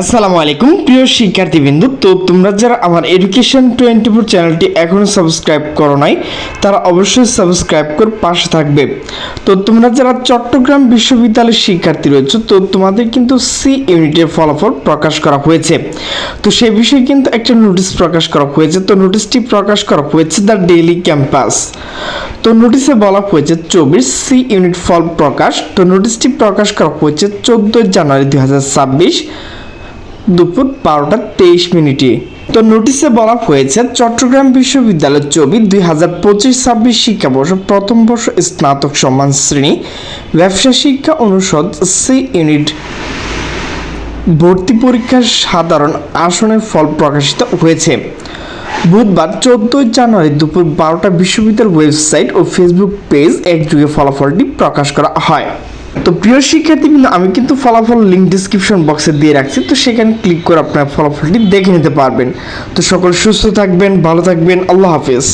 আসসালামু আলাইকুম। প্রিয় শিক্ষার্থীবৃন্দু, তো তোমরা যারা আমার এডুকেশন টোয়েন্টি ফোর চ্যানেলটি এখনও সাবস্ক্রাইব করো নাই, তারা অবশ্যই সাবস্ক্রাইব করে পাশে থাকবে। তো তোমরা যারা চট্টগ্রাম বিশ্ববিদ্যালয়ের শিক্ষার্থী রয়েছে, তো তোমাদের কিন্তু সি ইউনিটের ফলাফল প্রকাশ করা হয়েছে। তো সেই বিষয়ে কিন্তু একটা নোটিশ প্রকাশ করা হয়েছে। তো নোটিশটি প্রকাশ করা হয়েছে দ্য ডেইলি ক্যাম্পাস তো নোটিশে বলা হয়েছে চব্বিশ সি ইউনিট ফল প্রকাশ। তো নোটিশটি প্রকাশ করা হয়েছে চোদ্দোই জানুয়ারি দুই হাজার ছাব্বিশ। দুপুর বারোটা তেইশ মিনিটে। তো নোটিশে বলা হয়েছে, চট্টগ্রাম বিশ্ববিদ্যালয় চবি দুই হাজার পঁচিশ ছাব্বিশ শিক্ষাবর্ষ প্রথম বর্ষ স্নাতক সম্মান শ্রেণি। ব্যবসা শিক্ষা অনুষদ সি ইউনিট ভর্তি পরীক্ষার সাধারণ আসনের ফল প্রকাশিত হয়েছে। বুধবার চোদ্দই জানুয়ারি দুপুর বারোটা বিশ্ববিদ্যালয় ওয়েবসাইট ও ফেসবুক পেজ একযোগে ফলাফলটি প্রকাশ করা হয়। তো প্রিয় শিক্ষার্থীবৃন্দ, আমি কিন্তু ফলাফল লিঙ্ক ডিসক্রিপশন বক্সে দিয়ে রাখছি, তো সেখানে ক্লিক করে আপনার ফলাফলটি দেখে নিতে পারবেন। তো সকল সুস্থ থাকবেন, ভালো থাকবেন, আল্লাহ হাফেজ।